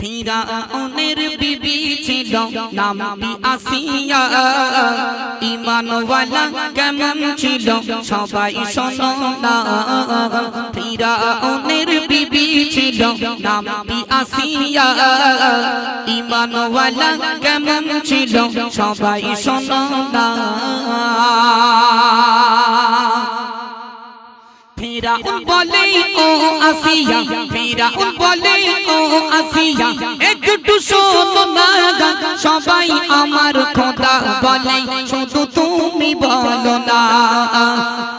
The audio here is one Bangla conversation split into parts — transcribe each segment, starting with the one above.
ফিরাউনের বিবি ছিল, নামটি আসিয়া, ইমানওয়ালা কেমন ছিল, সবাই শোনো না। ফিরাউনের বিবি ছিল, নামটি আসিয়া, ইমানওয়ালা কেমন ছিল, সবাই শোনো না। ফিরাউন বলে ও আসিয়া। ফিরাউন বলে ও আসিয়া। একটু শোনো না গা, সবাই আমার খোদা বলে। শুধু তুমি বলো না।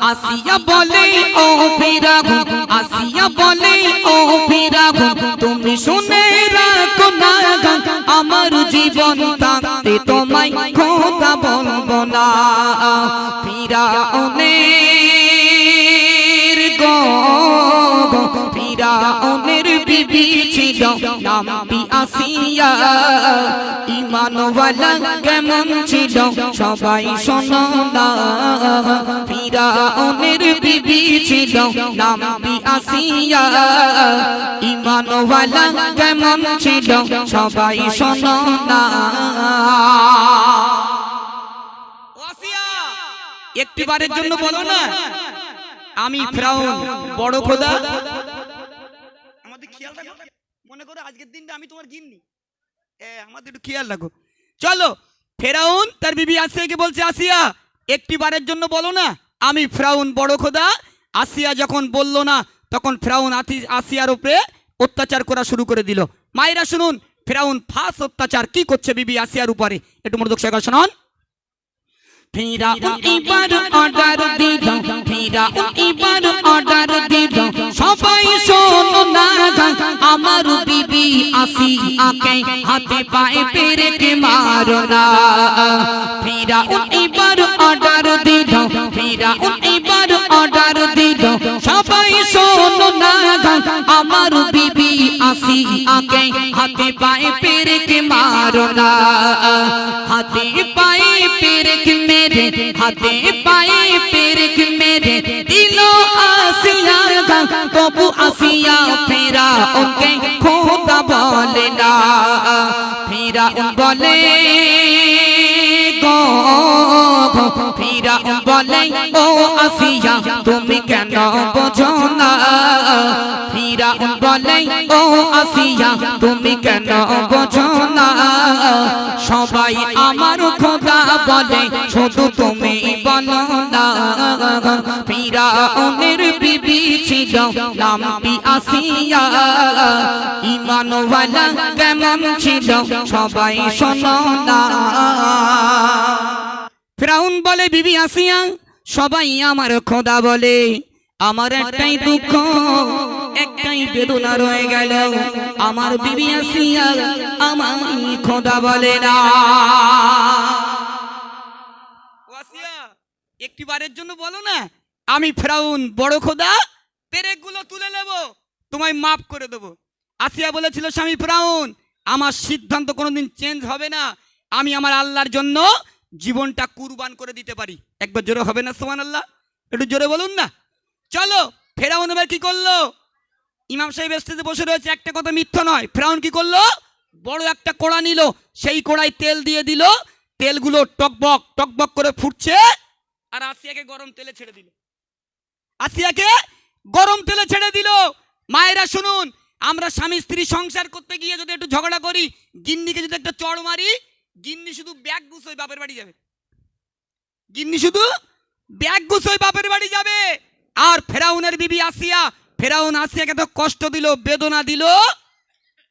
আসিয়া বলে ও ফিরাউন আসিয়া বলে ও ফিরাউন তুমি শুনে রাখো না আমার জীবন নামটি আসিয়া ইমানওয়ালা কেমন ছিল? সবাই শোনো ফিরাউনের বিবি ছিল। নামটি আসিয়া ইমানওয়ালা কেমন ছিল? সবাই শোনো না আসিয়া একটি বারের জন্য বলো না। আমি ফ্রাউন, বড় খোদা। আমাদের খেয়াল মনে করো আজকের দিনটা আমি তোমার গিন্নি। আমাদের একটু খেয়াল রাখো। চলো, ফেরাউন তার বিবি আসিয়াকে বলছে, আসিয়া, একটি বারের জন্য বলো না, আমি ফ্রাউন বড় খোদা। আসিয়া যখন বলল না, তখন ফ্রাউন আসিয়ার উপরে অত্যাচার করা শুরু করে দিল। মায়েরা শুনুন, ফেরাউন ফাঁস অত্যাচার কি করছে বিবি আসিয়ার উপরে? একটু মনোযোগ সহকারে শুনুন। ফিরাউন এবার অর্ডার দিল, ফিরাউন এবার অর্ডার দিল। সবাই শোনো না আমার বিবি আসি আকে হাতে পায়ে পেরেকে মারো না। ফিরাউন এবার অর্ডার দিল ফিরাউন এবার অর্ডার দিল সবাই শোনো না আমার বিবি আসি আকে হাতে পায়ে পেরেকে মারো না। হাতে পায়ে পেরেক মেরে হাতে পায়ে পেরেক মেরে দিল গা, তবু আসিয়া ফেরা, ওকে খোদা বলে না। ফেরা বলে ফিরা বলে, ও আসিয়া, তুমি কেন বোঝো না? ফিরা বলে, ও আসিয়া, তুমি কেন বোঝো না? সবাই আমার খোদা বলে, শুধু তুমি বলো না। ফিরা ওনের বিবি ছিল নামটি আসিয়া ইমানওয়ালা কেমন ছিল সবাই বলে, বিবি আসিয়া, সবাই আমার খোদা বলে, আমার একটাই দুঃখ, একটাই বেদনা রয়ে গেল। আমার বিবি আসিয়া আমায় খোদা বলে না। একটি বারের জন্য বলো না, আমি ফেরাউন বড় খোদা পেরেকগুলো তুলে নেব, তোমায় মাফ করে দেবো। আসিয়া বলেছিল, স্বামী ফেরাউন, আমার সিদ্ধান্ত কোনোদিন চেঞ্জ হবে না। আমি আমার আল্লাহর জন্য জীবনটা কুরবান করে দিতে পারি। একবার জোরে হবে না সোমান আল্লাহ একটু জোরে বলুন না। চলো, ফেরাউন এবার কি করল? ইমাম সাহেব স্টেজে বসে রয়েছে, একটা কথা মিথ্যা নয়। ফেরাউন কি করল? বড় একটা কোড়া নিল, সেই কোড়ায় তেল দিয়ে দিল, তেলগুলো টকবক টকবক করে ফুটছে, আর আসিয়াকে গরম তেলে ছেড়ে দিল। আসিয়াকে গরম তেলে ছেড়ে দিল। মায়েরা শুনুন, আমরা স্বামী স্ত্রী সংসার করতে গিয়ে যদি একটু ঝগড়া করি, গিন্নিকে যদি একটা চড় মারি, গিন্নি শুধু ব্যাগ গুছোই বাপের বাড়ি যাবে। গিন্নি শুধু ব্যাগ গুছোই বাপের বাড়ি যাবে। আর ফেরাউনের বিবি আসিয়া, ফেরাউন আসিয়াকে তো কষ্ট দিল, বেদনা দিল।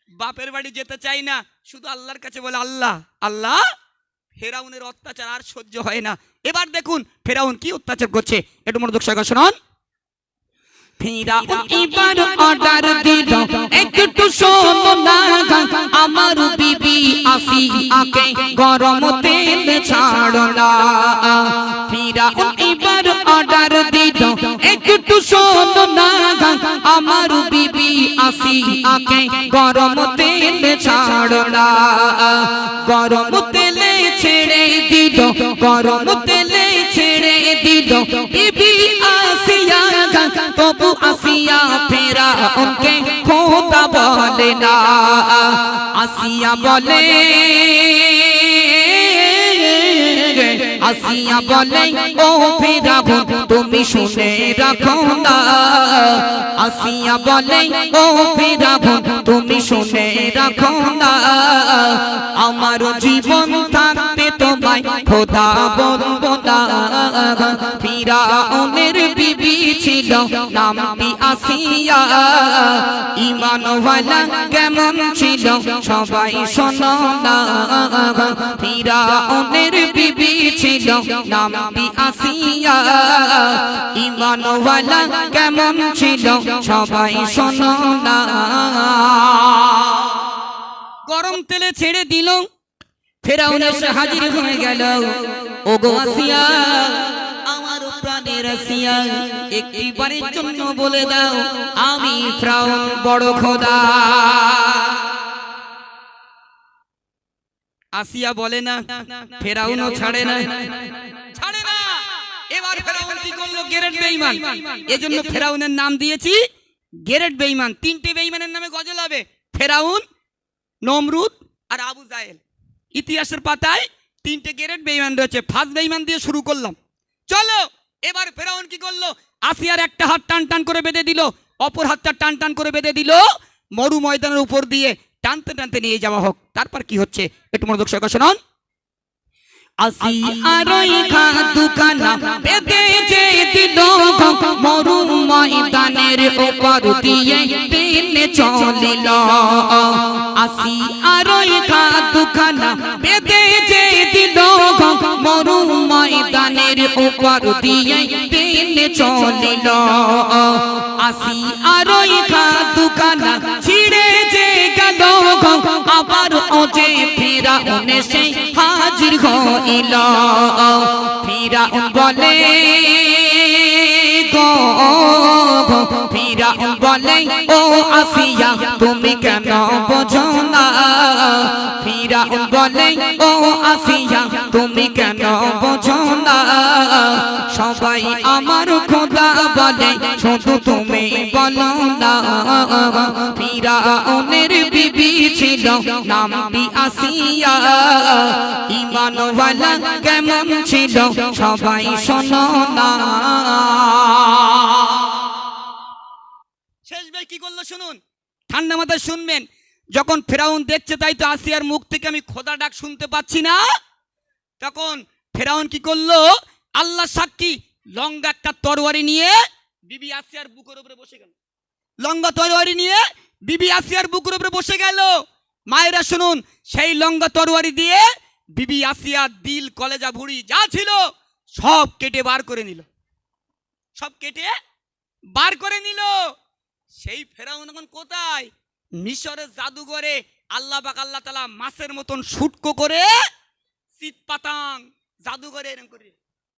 বাপের বাড়ি যেতে চাই না, শুধু আল্লাহর কাছে বলে, আল্লাহ আল্লাহ, ফেরাউনের অত্যাচার আর সহ্য হয় না। এবার দেখুন, ফেরাউন কি অত্যাচার করছে, একটু মনোযোগ সহকারে শুনুন। ফিরাউন এবার অর্ডার দিল। একটু শোনো না আমার বিবি আসি আকে গরম তেল ছাড়ো না ফিরাউন এবার অর্ডার দিল। একটু শোনো না আমার বিবি আসি আকে গরম তেল ছাড়ো না গরম তেলে ছেড়ে দিল গরম তেলে আসিয়া ফেরা ওকে খোদা বলে না আসিয়া বলে আসিয়া বলে ও ফেরাউন তুমি শুনে রাখো না আসিয়া বলে ও ফেরাউন তুমি শুনে রাখো না আমার জীবন থাকতে তোমায় খোদা বলব না ফিরাউনের বিবি ছিল, নামটি আসিয়া। ইমানওয়ালা কেমন ছিল, সবাই শোনো ফিরাউনের বিবি ছিল, নামটি আসিয়া। ইমানওয়ালা কেমন ছিল, সবাই গরম তেলে ছেড়ে দিল, ফেরাউন হাজির হয়ে গেল। ও গো আসিয়া। আমার প্রাণের আসিয়া একটি বারের জন্য বলে দাও, আমি ফ্রাউন বড় খোদা। আসিয়া বলে না, ফেরাউনও ছাড়ে না। ছাড়ে না! এবার ফেরাউন কি করল? গেরেট বেঈমান। এজন্য ফেরাউনের নাম দিয়েছি গেরেট বেঈমান। তিনটে বেঈমানের নামে গজল হবে। ফেরাউন, নমরুদ আর আবু জাহেল। ইতিহাসের পাতায় তিনটে গ্রেড বেইমান রয়েছে। ফার্স্ট বেইমান দিয়ে শুরু করলাম। চলো! এবার ফেরাউন কি করল? আসিয়ার একটা হাত টান টান করে বেঁধে দিল, অপর হাতটা টান টান করে বেঁধে দিল, মরু ময়দানের উপর দিয়ে টানতে টানতে নিয়ে যাওয়া হোক। তারপর কি হচ্ছে? একটু মনোযোগ সহকারে শুনুন। আসি চলিল। আসি আরই খা দুকানা উপর দিয়ে দিন চলিল আসি আরই খা দুকানা ছিড়ে যে গেল আবার ওজে ফেরা উনেশে হাজির হইল ফিরাউন বলে গো ফিরাউন বলে ও আসিয়া তুমি কেন বোঝো না ফিরাউন বলে ও আসিয়া তুমি কেন বোঝো শুধু তুমি বলো বিবি ছিল নামটি আসিয়া ইমানওয়ালা কেমন ছিল, সবাই শোনো শেষ ভাই কি করল শুনুন? ঠান্ডা মাথায় শুনবেন, যখন ফেরাউন দেখছে তাই তো আসিয়ার মুখ থেকে আমি খোদা ডাক শুনতে পাচ্ছি না। তখন ফেরাউন কি করল? আল্লাহ সাক্ষী, লঙ্গা একটা তরোয়ারি নিয়ে বিবি আসিয়ার বুকের উপরে বসে গেল। লঙ্গা তরোয়ারি নিয়ে বিবি আসিয়ার বুকের উপরে বসে গেল। মায়েরা শুনুন, সেই লঙ্গা তরোয়ারি দিয়ে বিবি আসিয়া দিল, কলেজা, ভুড়ি, যা ছিল সব কেটে বার করে নিল। সব কেটে বার করে নিল। সেই ফেরাউন এখন কোথায়? মিশরের জাদুঘরে আল্লাহ পাক আল্লাহ তালা মাছের মতন শুটকো করে শীত পাতাং জাদুঘরে এরকম করে